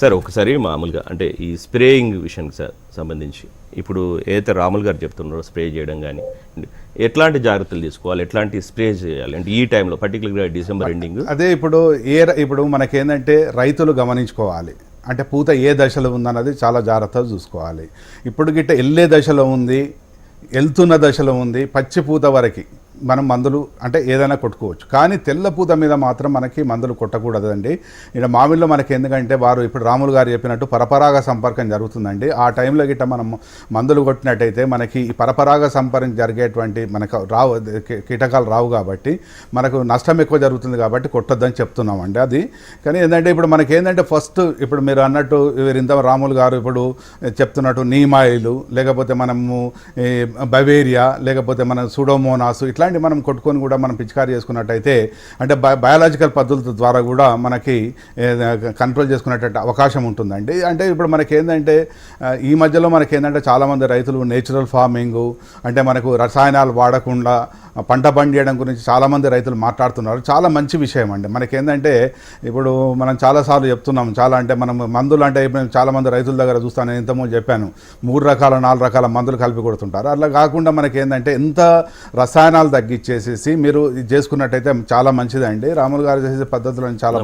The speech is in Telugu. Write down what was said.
సార్ ఒకసారి మామూలుగా అంటే ఈ స్ప్రేయింగ్ విషయానికి సార్ సంబంధించి ఇప్పుడు ఏదైతే రాములు గారు చెప్తున్నారో స్ప్రే చేయడం కానీ ఎట్లాంటి జాగ్రత్తలు తీసుకోవాలి ఎట్లాంటి స్ప్రే చేయాలి? అంటే ఈ టైంలో పర్టికులర్గా డిసెంబర్ ఎండింగ్? అదే ఇప్పుడు ఏ ఇప్పుడు మనకేందంటే రైతులు గమనించుకోవాలి. అంటే పూత ఏ దశలో ఉందన్నది చాలా జాగ్రత్తగా చూసుకోవాలి. ఇప్పుడు గిట్ట వెళ్ళే దశలో ఉంది వెళ్తున్న దశలో ఉంది పచ్చి పూత వరకు. మనం మందులు అంటే ఏదైనా కొట్టుకోవచ్చు. కానీ తెల్ల పూత మీద మాత్రం మనకి మందులు కొట్టకూడదండి. ఇక్కడ మామిడిలో మనకి ఎందుకంటే వారు ఇప్పుడు రాములు గారు చెప్పినట్టు పరపరాగ సంపర్కం జరుగుతుందండి. ఆ టైంలో గిట్ట మనం మందులు కొట్టినట్టయితే మనకి ఈ పరపరాగ సంపర్కం జరిగేటువంటి మనకు రావు కీటకాలు రావు కాబట్టి మనకు నష్టం ఎక్కువ జరుగుతుంది కాబట్టి కొట్టొద్దని చెప్తున్నామండి అది. కానీ ఏంటంటే ఇప్పుడు మనకి ఏంటంటే ఫస్ట్ ఇప్పుడు మీరు అన్నట్టు ఇంత రాములు గారు ఇప్పుడు చెప్తున్నట్టు నీమాయిలు లేకపోతే మనము ఈ బవేరియా లేకపోతే మన సుడోమోనాస్ ఇట్లాంటి మనం కొట్టుకొని కూడా మనం పిచికారి చేసుకున్నట్టయితే అంటే బయ బయాలజికల్ పద్ధతుల ద్వారా కూడా మనకి కంట్రోల్ చేసుకునేటట్టు అవకాశం ఉంటుందండి. అంటే ఇప్పుడు మనకి ఏంటంటే ఈ మధ్యలో మనకి ఏంటంటే చాలామంది రైతులు నేచురల్ ఫార్మింగ్ అంటే మనకు రసాయనాలు వాడకుండా పంట పండియడం గురించి చాలామంది రైతులు మాట్లాడుతున్నారు. చాలా మంచి విషయం అండి. మనకేంటంటే ఇప్పుడు మనం చాలాసార్లు చెప్తున్నాం. చాలా అంటే మనం మందులు అంటే ఇప్పుడు చాలామంది రైతుల దగ్గర చూస్తాను. నేను ఇంతకుముందు చెప్పాను. మూడు రకాల నాలుగు రకాల మందులు కలిపి కొడుతుంటారు. అలా కాకుండా మనకి ఏంటంటే ఎంత రసాయనాలు తగ్గించేసేసి మీరు ఇది చేసుకున్నట్టయితే చాలా మంచిదండి. రాములు గారు చేసే పద్ధతులను చాలా